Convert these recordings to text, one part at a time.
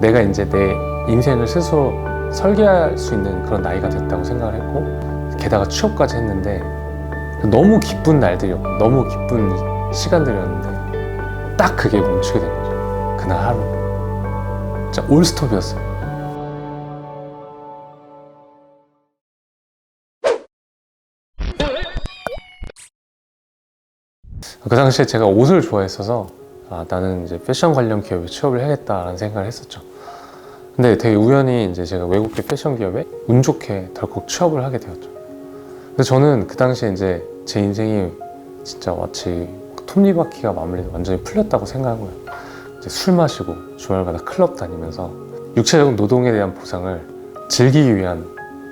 내가 이제 내 인생을 스스로 설계할 수 있는 그런 나이가 됐다고 생각을 했고 게다가 취업까지 했는데 너무 기쁜 날들이었고 너무 기쁜 시간들이었는데 딱 그게 멈추게 된 거죠. 그날 하루. 진짜 올스톱이었어요. 그 당시에 제가 옷을 좋아했어서 아, 나는 이제 패션 관련 기업에 취업을 해야겠다라는 생각을 했었죠. 근데 되게 우연히 이제 제가 외국계 패션 기업에 운 좋게 덜컥 취업을 하게 되었죠. 근데 저는 그 당시에 이제 제 인생이 진짜 마치 톱니바퀴가 마무리 완전히 풀렸다고 생각하고요. 이제 술 마시고 주말마다 클럽 다니면서 육체적 노동에 대한 보상을 즐기기 위한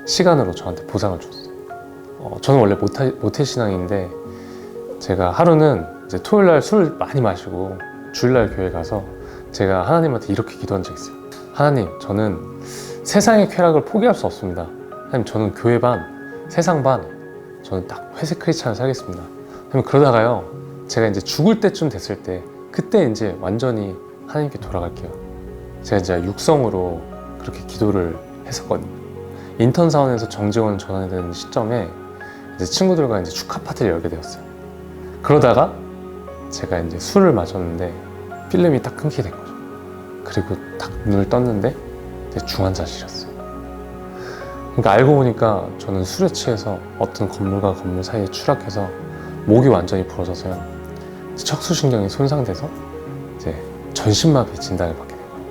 시간으로 저한테 보상을 줬어요. 어, 저는 원래 모태, 모태 신앙인데 제가 하루는 이제 토요일 날 술 많이 마시고 주일날 교회 가서 제가 하나님한테 이렇게 기도한 적이 있어요. 하나님, 저는 세상의 쾌락을 포기할 수 없습니다. 하나님, 저는 교회 반, 세상 반, 저는 딱 회색 크리스찬을 살겠습니다. 하나님, 그러다가요, 제가 이제 죽을 때쯤 됐을 때, 그때 이제 완전히 하나님께 돌아갈게요. 제가 이제 육성으로 그렇게 기도를 했었거든요. 인턴 사원에서 정직원 전환이 되는 시점에 이제 친구들과 이제 축하 파티를 열게 되었어요. 그러다가 제가 이제 술을 마셨는데 필름이 딱 끊기게 된 거죠. 그리고 딱 눈을 떴는데 중환자실이었어요. 그러니까 알고 보니까 저는 술에 취해서 어떤 건물과 건물 사이에 추락해서 목이 완전히 부러져서요. 척수신경이 손상돼서 이제 전신마비 진단을 받게 된 거예요.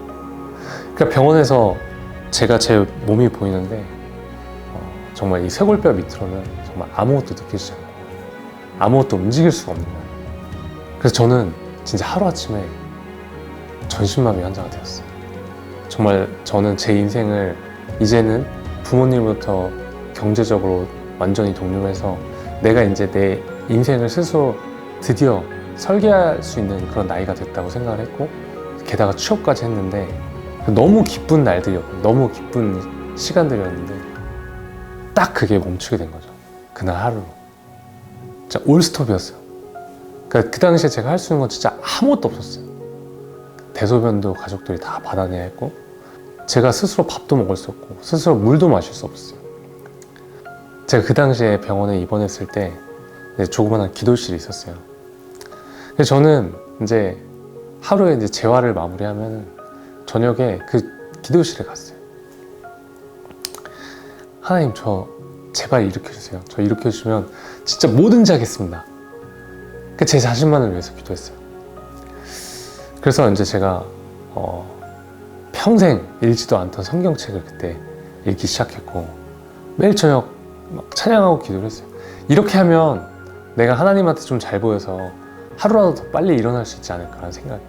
그러니까 병원에서 제가 제 몸이 보이는데 어, 정말 이 쇄골뼈 밑으로는 정말 아무것도 느끼지 않고 아무것도 움직일 수가 없는 거예요. 그래서 저는 진짜 하루아침에 전신마비 환자가 되었어요. 정말 저는 제 인생을 이제는 부모님부터 경제적으로 완전히 독립해서 내가 이제 내 인생을 스스로 드디어 설계할 수 있는 그런 나이가 됐다고 생각을 했고 게다가 취업까지 했는데 너무 기쁜 날들이었고 너무 기쁜 시간들이었는데 딱 그게 멈추게 된 거죠. 그날 하루로. 진짜 올스톱이었어요. 그러니까 그 당시에 제가 할 수 있는 건 진짜 아무것도 없었어요. 대소변도 가족들이 다 받아내야 했고, 제가 스스로 밥도 먹을 수 없고, 스스로 물도 마실 수 없었어요. 제가 그 당시에 병원에 입원했을 때, 조그만한 기도실이 있었어요. 그래서 저는 이제 하루에 이제 재활을 마무리하면 저녁에 그 기도실에 갔어요. 하나님, 저 제발 일으켜주세요. 저 일으켜주시면 진짜 뭐든지 하겠습니다. 그제 자신만을 위해서 기도했어요. 그래서 이제 제가 어, 평생 읽지도 않던 성경책을 그때 읽기 시작했고 매일 저녁 막 찬양하고 기도를 했어요. 이렇게 하면 내가 하나님한테 좀 잘 보여서 하루라도 더 빨리 일어날 수 있지 않을까라는 생각이.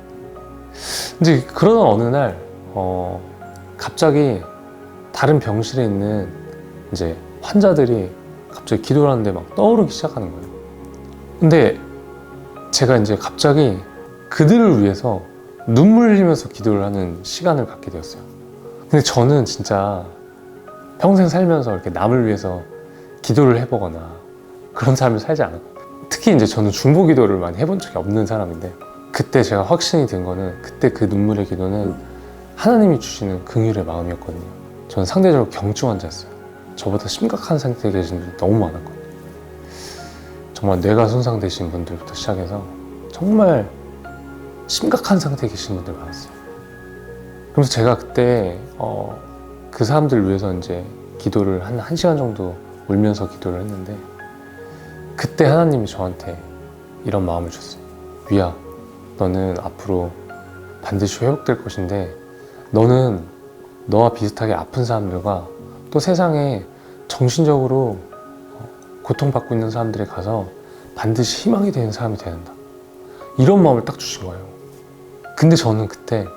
이제 그러던 어느 날 어, 갑자기 다른 병실에 있는 이제 환자들이 갑자기 기도를 하는데 막 떠오르기 시작하는 거예요. 근데 제가 이제 갑자기 그들을 위해서 눈물 흘리면서 기도를 하는 시간을 갖게 되었어요. 근데 저는 진짜 평생 살면서 이렇게 남을 위해서 기도를 해보거나 그런 삶을 살지 않았거든요. 특히 이제 저는 중보 기도를 많이 해본 적이 없는 사람인데 그때 제가 확신이 든 거는 그때 그 눈물의 기도는 하나님이 주시는 긍휼의 마음이었거든요. 저는 상대적으로 경증 환자였어요. 저보다 심각한 상태에 계신 분이 너무 많았거든요. 정말 뇌가 손상되신 분들부터 시작해서 정말 심각한 상태에 계신 분들 많았어요. 그래서 제가 그때 어, 그 사람들 위해서 이제 기도를 한 1시간 정도 울면서 기도를 했는데 그때 하나님이 저한테 이런 마음을 줬어요. 위야, 너는 앞으로 반드시 회복될 것인데 너는 너와 비슷하게 아픈 사람들과 또 세상에 정신적으로 고통받고 있는 사람들에 가서 반드시 희망이 되는 사람이 되야 된다. 이런 마음을 딱 주신 거예요. 근데 저는 그때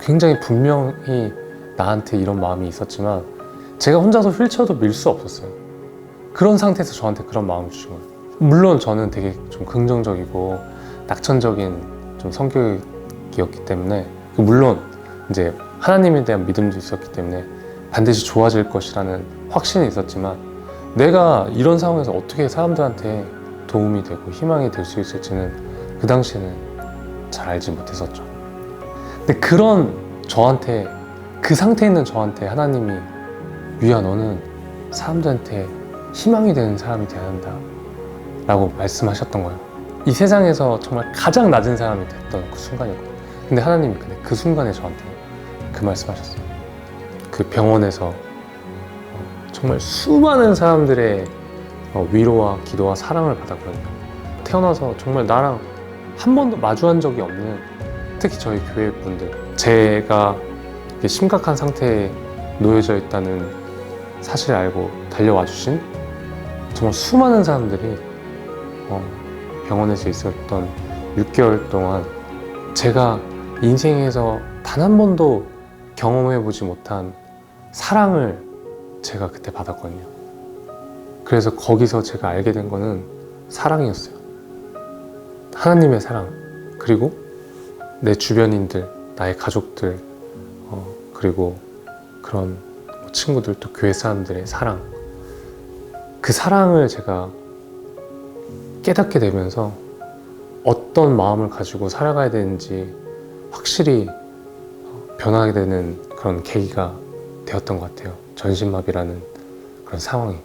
굉장히 분명히 나한테 이런 마음이 있었지만 제가 혼자서 휠체어도 밀 수 없었어요. 그런 상태에서 저한테 그런 마음을 주신 거예요. 물론 저는 되게 좀 긍정적이고 낙천적인 좀 성격이었기 때문에 물론 이제 하나님에 대한 믿음도 있었기 때문에 반드시 좋아질 것이라는 확신이 있었지만 내가 이런 상황에서 어떻게 사람들한테 도움이 되고 희망이 될 수 있을지는 그 당시에는 잘 알지 못했었죠. 근데 그런 저한테 그 상태에 있는 저한테 하나님이 유야 너는 사람들한테 희망이 되는 사람이 되어야 한다. 라고 말씀하셨던 거예요. 이 세상에서 정말 가장 낮은 사람이 됐던 그 순간이었거든요. 근데 하나님이 그 순간에 저한테 그 말씀하셨어요. 그 병원에서 어, 정말 수많은 사람들의 어, 위로와 기도와 사랑을 받았거든요. 태어나서 정말 나랑 한 번도 마주한 적이 없는 특히 저희 교회 분들. 제가 심각한 상태에 놓여져 있다는 사실을 알고 달려와 주신 정말 수많은 사람들이 어, 병원에서 있었던 6개월 동안 제가 인생에서 단 한 번도 경험해 보지 못한 사랑을 제가 그때 받았거든요. 그래서 거기서 제가 알게 된 거는 사랑이었어요. 하나님의 사랑, 그리고 내 주변인들, 나의 가족들, 어, 그리고 그런 뭐 친구들 또 교회 사람들의 사랑. 그 사랑을 제가 깨닫게 되면서 어떤 마음을 가지고 살아가야 되는지 확실히 어, 변하게 되는 그런 계기가 되었던 것 같아요. 전신마비라는 그런 상황이.